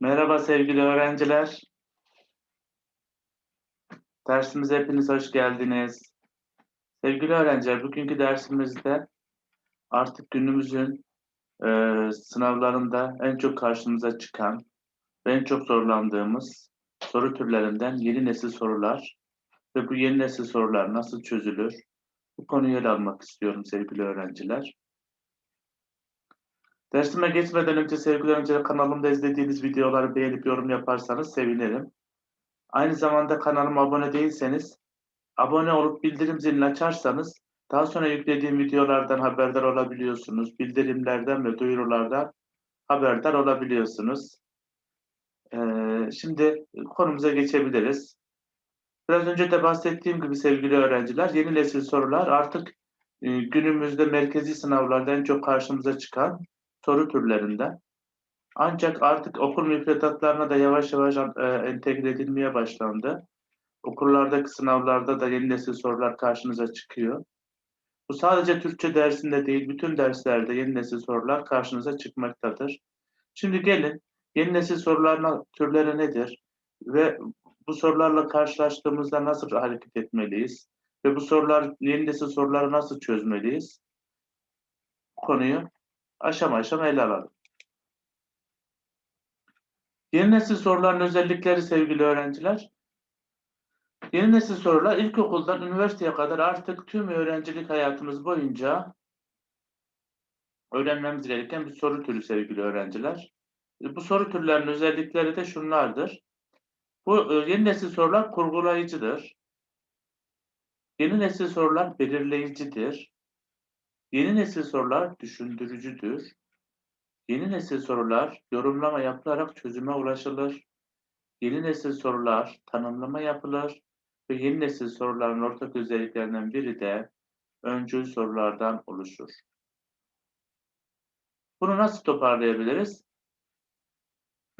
Merhaba sevgili öğrenciler. Dersimize hepiniz hoş geldiniz. Sevgili öğrenciler, bugünkü dersimizde artık günümüzün e, sınavlarında en çok karşımıza çıkan ve en çok zorlandığımız soru türlerinden yeni nesil sorular ve bu yeni nesil sorular nasıl çözülür? Bu konuyu ele almak istiyorum sevgili öğrenciler. Dersime geçmeden önce sevgili öğrenciler kanalımda izlediğiniz videoları beğenip yorum yaparsanız sevinirim. Aynı zamanda kanalıma abone değilseniz abone olup bildirim zilini açarsanız daha sonra yüklediğim videolardan haberdar olabiliyorsunuz. Bildirimlerden ve duyurulardan haberdar olabiliyorsunuz. Ee, şimdi konumuza geçebiliriz. Biraz önce de bahsettiğim gibi sevgili öğrenciler yeni nesil sorular artık e, günümüzde merkezi sınavlarda en çok karşımıza çıkan soru türlerinden. Ancak artık okul müfredatlarına da yavaş yavaş e, entegre edilmeye başlandı. Okullardaki sınavlarda da yeni nesil sorular karşınıza çıkıyor. Bu sadece Türkçe dersinde değil, bütün derslerde yeni nesil sorular karşınıza çıkmaktadır. Şimdi gelin, yeni nesil soruların türleri nedir? Ve bu sorularla karşılaştığımızda nasıl hareket etmeliyiz? Ve bu sorular, yeni nesil soruları nasıl çözmeliyiz? Bu konuyu aşama aşama ele alalım. Yeni nesil soruların özellikleri sevgili öğrenciler. Yeni nesil sorular ilkokuldan üniversiteye kadar artık tüm öğrencilik hayatımız boyunca öğrenmemiz gereken bir soru türü sevgili öğrenciler. Bu soru türlerinin özellikleri de şunlardır. Bu e, yeni nesil sorular kurgulayıcıdır. Yeni nesil sorular belirleyicidir. Yeni nesil sorular düşündürücüdür. Yeni nesil sorular yorumlama yapılarak çözüme ulaşılır. Yeni nesil sorular tanımlama yapılır ve yeni nesil soruların ortak özelliklerinden biri de öncül sorulardan oluşur. Bunu nasıl toparlayabiliriz?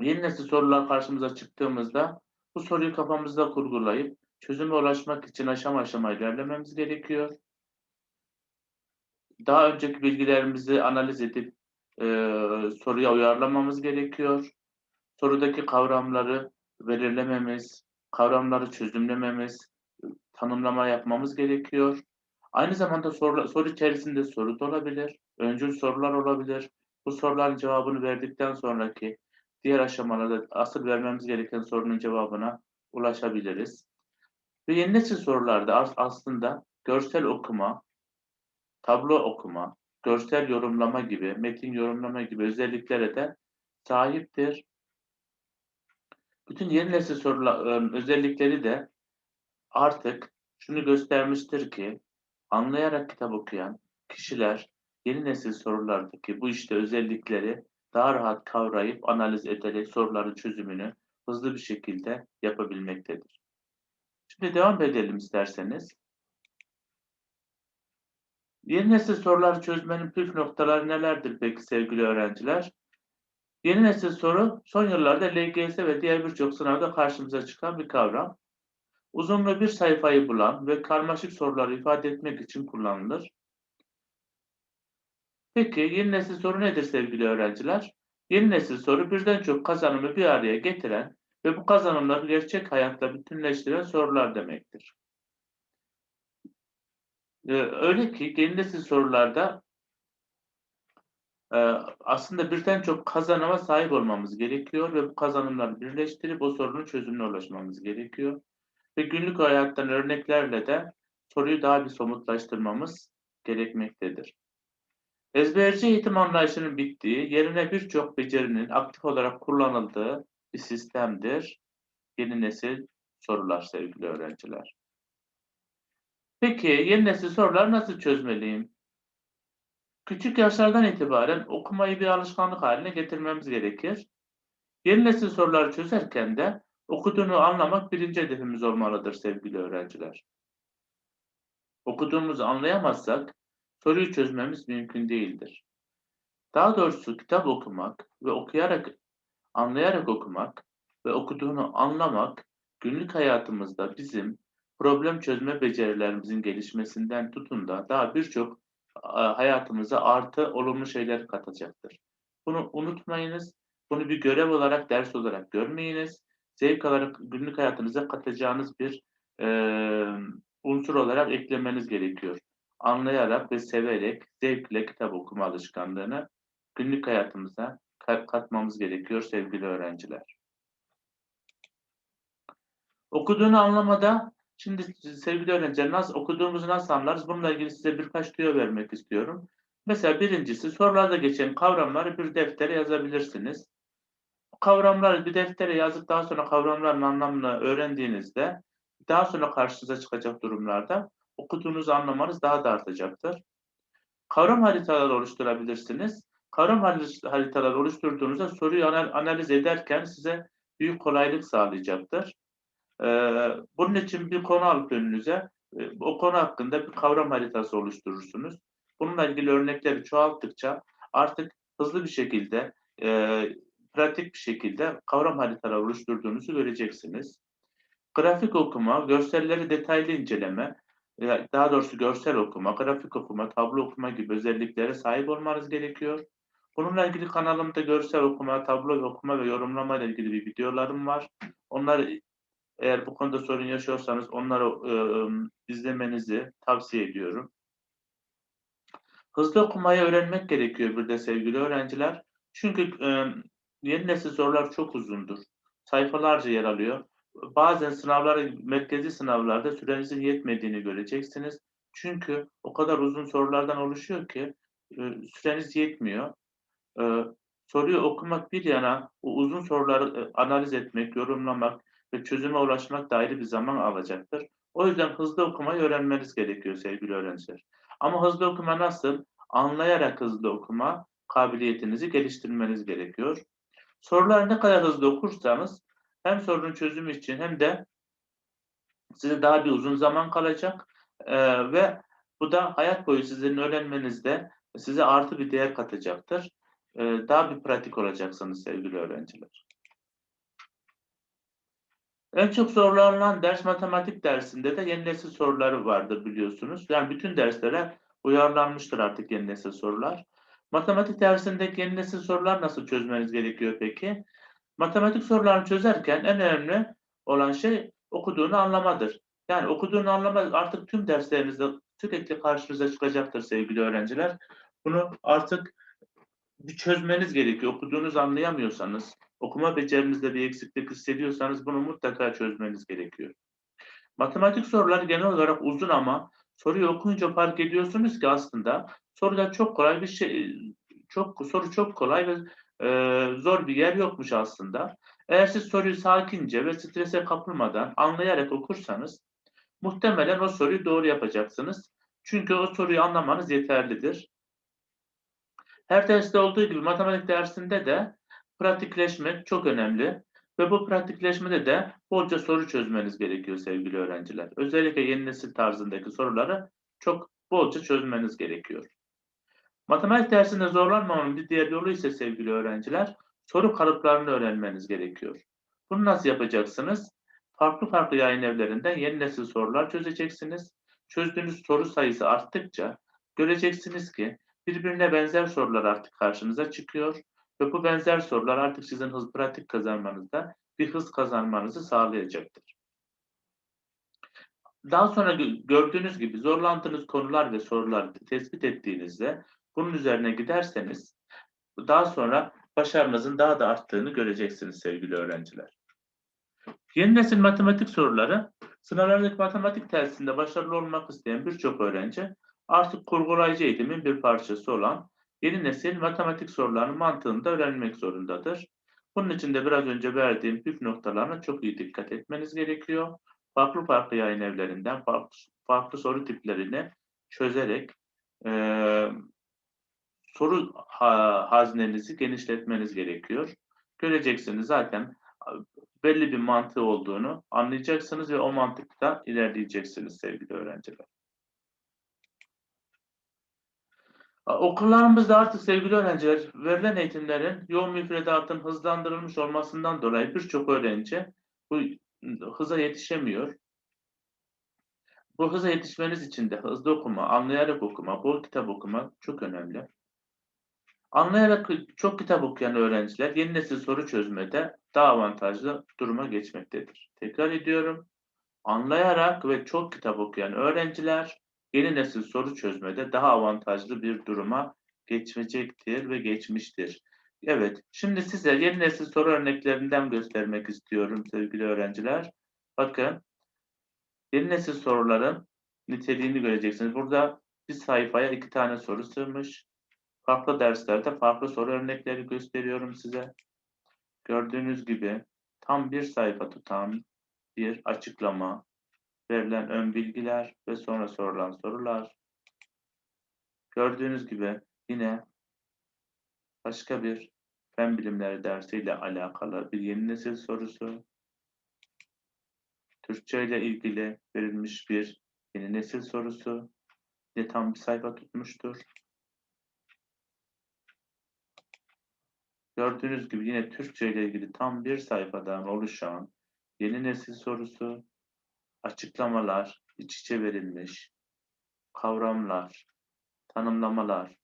Yeni nesil sorular karşımıza çıktığımızda bu soruyu kafamızda kurgulayıp çözüme ulaşmak için aşama aşama ilerlememiz gerekiyor. Daha önceki bilgilerimizi analiz edip e, soruya uyarlamamız gerekiyor. Sorudaki kavramları belirlememiz, kavramları çözümlememiz, tanımlama yapmamız gerekiyor. Aynı zamanda soru, soru içerisinde soru da olabilir, öncül sorular olabilir. Bu soruların cevabını verdikten sonraki diğer aşamalarda asıl vermemiz gereken sorunun cevabına ulaşabiliriz. Ve yeni nesil sorularda aslında görsel okuma, tablo okuma, görsel yorumlama gibi, metin yorumlama gibi özelliklere de sahiptir. Bütün yeni nesil soruların özellikleri de artık şunu göstermiştir ki anlayarak kitap okuyan kişiler yeni nesil sorulardaki bu işte özellikleri daha rahat kavrayıp analiz ederek soruların çözümünü hızlı bir şekilde yapabilmektedir. Şimdi devam edelim isterseniz. Yeni nesil sorular çözmenin püf noktaları nelerdir peki sevgili öğrenciler? Yeni nesil soru son yıllarda LGS ve diğer birçok sınavda karşımıza çıkan bir kavram. Uzunluğu bir sayfayı bulan ve karmaşık soruları ifade etmek için kullanılır. Peki yeni nesil soru nedir sevgili öğrenciler? Yeni nesil soru birden çok kazanımı bir araya getiren ve bu kazanımları gerçek hayatla bütünleştiren sorular demektir. Ee, öyle ki yeni nesil sorularda e, aslında birden çok kazanıma sahip olmamız gerekiyor ve bu kazanımları birleştirip o sorunun çözümüne ulaşmamız gerekiyor. Ve günlük hayattan örneklerle de soruyu daha bir somutlaştırmamız gerekmektedir. Ezberci eğitim anlayışının bittiği, yerine birçok becerinin aktif olarak kullanıldığı bir sistemdir. Yeni nesil sorular sevgili öğrenciler. Peki yeni nesil soruları nasıl çözmeliyim? Küçük yaşlardan itibaren okumayı bir alışkanlık haline getirmemiz gerekir. Yeni nesil soruları çözerken de okuduğunu anlamak birinci hedefimiz olmalıdır sevgili öğrenciler. Okuduğumuzu anlayamazsak soruyu çözmemiz mümkün değildir. Daha doğrusu kitap okumak ve okuyarak, anlayarak okumak ve okuduğunu anlamak günlük hayatımızda bizim problem çözme becerilerimizin gelişmesinden tutun da daha birçok hayatımıza artı olumlu şeyler katacaktır. Bunu unutmayınız. Bunu bir görev olarak, ders olarak görmeyiniz. Zevk alarak günlük hayatınıza katacağınız bir e, unsur olarak eklemeniz gerekiyor. Anlayarak ve severek, zevkle kitap okuma alışkanlığını günlük hayatımıza katmamız gerekiyor sevgili öğrenciler. Okuduğunu anlamada Şimdi sevgili öğrenciler nasıl okuduğumuzu nasıl anlarız? Bununla ilgili size birkaç tüyo vermek istiyorum. Mesela birincisi sorularda geçen kavramları bir deftere yazabilirsiniz. Kavramları bir deftere yazıp daha sonra kavramların anlamını öğrendiğinizde daha sonra karşınıza çıkacak durumlarda okuduğunuzu anlamanız daha da artacaktır. Kavram haritaları oluşturabilirsiniz. Kavram haritaları oluşturduğunuzda soruyu analiz ederken size büyük kolaylık sağlayacaktır. Ee, bunun için bir konu alıp önünüze e, o konu hakkında bir kavram haritası oluşturursunuz. Bununla ilgili örnekleri çoğalttıkça artık hızlı bir şekilde, e, pratik bir şekilde kavram haritaları oluşturduğunuzu göreceksiniz. Grafik okuma, görselleri detaylı inceleme, daha doğrusu görsel okuma, grafik okuma, tablo okuma gibi özelliklere sahip olmanız gerekiyor. Bununla ilgili kanalımda görsel okuma, tablo okuma ve yorumlama ile ilgili bir videolarım var. Onları eğer bu konuda sorun yaşıyorsanız onları e, izlemenizi tavsiye ediyorum. Hızlı okumayı öğrenmek gerekiyor bir de sevgili öğrenciler. Çünkü e, yeni nesil sorular çok uzundur. Sayfalarca yer alıyor. Bazen sınavlar, merkezi sınavlarda sürenizin yetmediğini göreceksiniz. Çünkü o kadar uzun sorulardan oluşuyor ki e, süreniz yetmiyor. E, soruyu okumak bir yana, o uzun soruları e, analiz etmek, yorumlamak, ve çözüme ulaşmak da ayrı bir zaman alacaktır. O yüzden hızlı okumayı öğrenmeniz gerekiyor sevgili öğrenciler. Ama hızlı okuma nasıl? Anlayarak hızlı okuma kabiliyetinizi geliştirmeniz gerekiyor. Soruları ne kadar hızlı okursanız hem sorunun çözümü için hem de size daha bir uzun zaman kalacak ee, ve bu da hayat boyu sizin öğrenmenizde size artı bir değer katacaktır. Ee, daha bir pratik olacaksınız sevgili öğrenciler. En çok sorulan ders matematik dersinde de yeni nesil soruları vardır biliyorsunuz. Yani bütün derslere uyarlanmıştır artık yeni nesil sorular. Matematik dersindeki yeni nesil sorular nasıl çözmeniz gerekiyor peki? Matematik sorularını çözerken en önemli olan şey okuduğunu anlamadır. Yani okuduğunu anlama artık tüm derslerinizde sürekli karşınıza çıkacaktır sevgili öğrenciler. Bunu artık bir çözmeniz gerekiyor. Okuduğunuzu anlayamıyorsanız, okuma becerinizde bir eksiklik hissediyorsanız bunu mutlaka çözmeniz gerekiyor. Matematik sorular genel olarak uzun ama soruyu okuyunca fark ediyorsunuz ki aslında soruda çok kolay bir şey, çok soru çok kolay ve e, zor bir yer yokmuş aslında. Eğer siz soruyu sakince ve strese kapılmadan anlayarak okursanız muhtemelen o soruyu doğru yapacaksınız. Çünkü o soruyu anlamanız yeterlidir. Her derste olduğu gibi matematik dersinde de pratikleşmek çok önemli. Ve bu pratikleşmede de bolca soru çözmeniz gerekiyor sevgili öğrenciler. Özellikle yeni nesil tarzındaki soruları çok bolca çözmeniz gerekiyor. Matematik dersinde zorlanmamanın bir diğer yolu ise sevgili öğrenciler, soru kalıplarını öğrenmeniz gerekiyor. Bunu nasıl yapacaksınız? Farklı farklı yayın evlerinden yeni nesil sorular çözeceksiniz. Çözdüğünüz soru sayısı arttıkça göreceksiniz ki birbirine benzer sorular artık karşınıza çıkıyor ve bu benzer sorular artık sizin hız pratik kazanmanızda bir hız kazanmanızı sağlayacaktır. Daha sonra gördüğünüz gibi zorlandığınız konular ve sorular tespit ettiğinizde bunun üzerine giderseniz daha sonra başarınızın daha da arttığını göreceksiniz sevgili öğrenciler. Yeni nesil matematik soruları sınavlardaki matematik tersinde başarılı olmak isteyen birçok öğrenci artık kurgulayıcı eğitimin bir parçası olan yeni nesil matematik sorularının mantığını da öğrenmek zorundadır. Bunun için de biraz önce verdiğim püf noktalarına çok iyi dikkat etmeniz gerekiyor. Farklı farklı yayın evlerinden farklı, farklı soru tiplerini çözerek e, soru ha, haznenizi genişletmeniz gerekiyor. Göreceksiniz zaten belli bir mantığı olduğunu anlayacaksınız ve o mantıkta ilerleyeceksiniz sevgili öğrenciler. Okullarımızda artık sevgili öğrenciler verilen eğitimlerin yoğun müfredatın hızlandırılmış olmasından dolayı birçok öğrenci bu hıza yetişemiyor. Bu hıza yetişmeniz için de hızlı okuma, anlayarak okuma, bol kitap okuma çok önemli. Anlayarak çok kitap okuyan öğrenciler yeni nesil soru çözmede daha avantajlı duruma geçmektedir. Tekrar ediyorum. Anlayarak ve çok kitap okuyan öğrenciler yeni nesil soru çözmede daha avantajlı bir duruma geçecektir ve geçmiştir. Evet, şimdi size yeni nesil soru örneklerinden göstermek istiyorum sevgili öğrenciler. Bakın, yeni nesil soruların niteliğini göreceksiniz. Burada bir sayfaya iki tane soru sığmış. Farklı derslerde farklı soru örnekleri gösteriyorum size. Gördüğünüz gibi tam bir sayfa tutan bir açıklama, verilen ön bilgiler ve sonra sorulan sorular. Gördüğünüz gibi yine başka bir fen bilimleri dersiyle alakalı bir yeni nesil sorusu. Türkçe ile ilgili verilmiş bir yeni nesil sorusu. Yine tam bir sayfa tutmuştur. Gördüğünüz gibi yine Türkçe ile ilgili tam bir sayfadan oluşan yeni nesil sorusu, açıklamalar, iç içe verilmiş, kavramlar, tanımlamalar.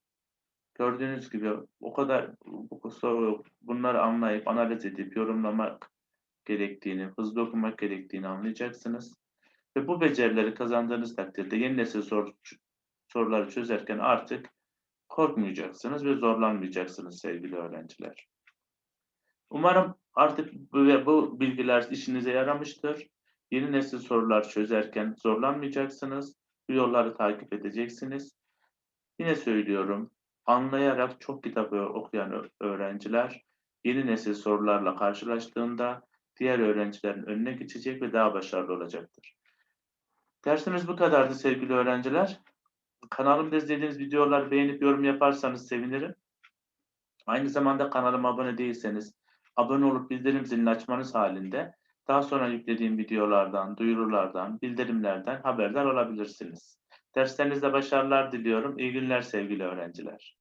Gördüğünüz gibi o kadar bu soru, bunları anlayıp analiz edip yorumlamak gerektiğini, hızlı okumak gerektiğini anlayacaksınız. Ve bu becerileri kazandığınız takdirde yeni nesil sor, soruları çözerken artık korkmayacaksınız ve zorlanmayacaksınız sevgili öğrenciler. Umarım artık bu, bu bilgiler işinize yaramıştır. Yeni nesil sorular çözerken zorlanmayacaksınız. Bu yolları takip edeceksiniz. Yine söylüyorum, anlayarak çok kitap okuyan öğrenciler yeni nesil sorularla karşılaştığında diğer öğrencilerin önüne geçecek ve daha başarılı olacaktır. Dersimiz bu kadardı sevgili öğrenciler. Kanalımda izlediğiniz videoları beğenip yorum yaparsanız sevinirim. Aynı zamanda kanalıma abone değilseniz abone olup bildirim zilini açmanız halinde daha sonra yüklediğim videolardan, duyurulardan, bildirimlerden haberdar olabilirsiniz. Derslerinizde başarılar diliyorum. İyi günler sevgili öğrenciler.